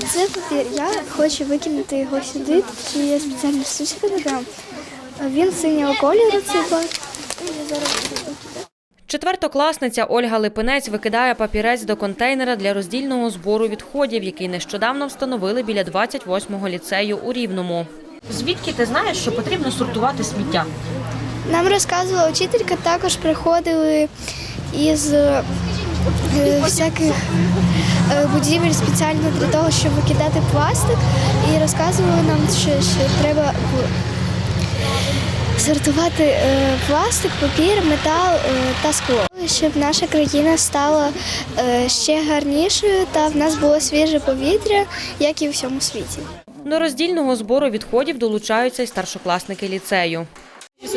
Це папір. Я хочу викинути його сюди. Тут є спеціальна штучка така. Він синього кольору, цей бак. Я зараз буду викидати. Четвертокласниця Ольга Липинець викидає папірець до контейнера для роздільного збору відходів, який нещодавно встановили біля 28-го ліцею у Рівному. Звідки ти знаєш, що потрібно сортувати сміття? Нам розказувала вчителька, також приходили із всяких е, будівель спеціально для того, щоб викидати пластик, і розказували нам, що, що треба сортувати е, пластик, папір, метал е, та скло. Щоб наша країна стала е, ще гарнішою та в нас було свіже повітря, як і в всьому світі. До роздільного збору відходів долучаються й старшокласники ліцею.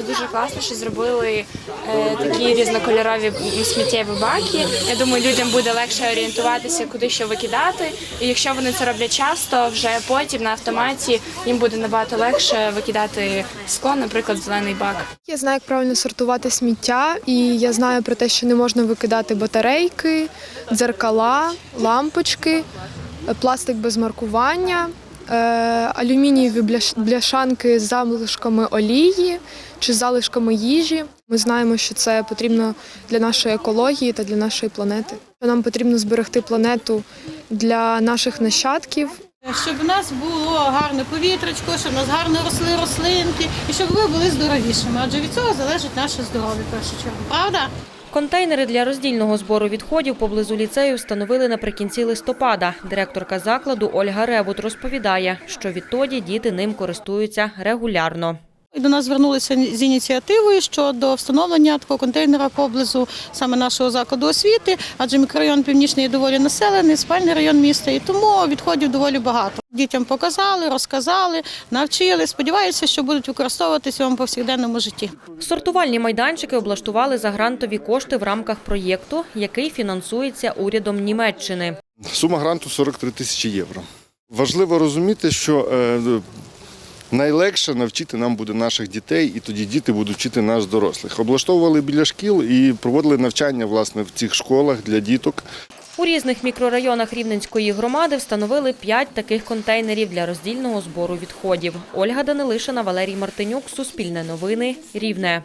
Дуже класно, що зробили е, такі різнокольорові сміттєві баки. Я думаю, людям буде легше орієнтуватися, куди що викидати. І якщо вони це роблять часто, вже потім на автоматі їм буде набагато легше викидати скло, наприклад, зелений бак. Я знаю, як правильно сортувати сміття, і я знаю про те, що не можна викидати батарейки, дзеркала, лампочки, пластик без маркування, е, алюмінієві бляшанки з залишками олії чи залишками їжі. Ми знаємо, що це потрібно для нашої екології та для нашої планети. Нам потрібно зберегти планету для наших нащадків, Щоб у нас було гарне повітрячко, щоб у нас гарно росли рослинки і щоб ви були здоровішими. Адже від цього залежить наше здоров'я в першу чергу. Правда? Контейнери для роздільного збору відходів поблизу ліцею встановили наприкінці листопада. Директорка закладу Ольга Ревут розповідає, що відтоді діти ним користуються регулярно. І До нас звернулися з ініціативою щодо встановлення такого контейнера поблизу саме нашого закладу освіти, адже мікрорайон північний доволі населений, спальний район міста, і тому відходів доволі багато. Дітям показали, розказали, навчили. Сподіваюся, що будуть використовуватися в цьому повсякденному житті. Сортувальні майданчики облаштували за грантові кошти в рамках проєкту, який фінансується урядом Німеччини. Сума гранту 43 тисячі євро. Важливо розуміти, що е, найлегше навчити нам буде наших дітей, і тоді діти будуть вчити нас дорослих. Облаштовували біля шкіл і проводили навчання власне в цих школах для діток. У різних мікрорайонах Рівненської громади встановили п'ять таких контейнерів для роздільного збору відходів. Ольга Данилишина, Валерій Мартинюк, Суспільне новини, Рівне.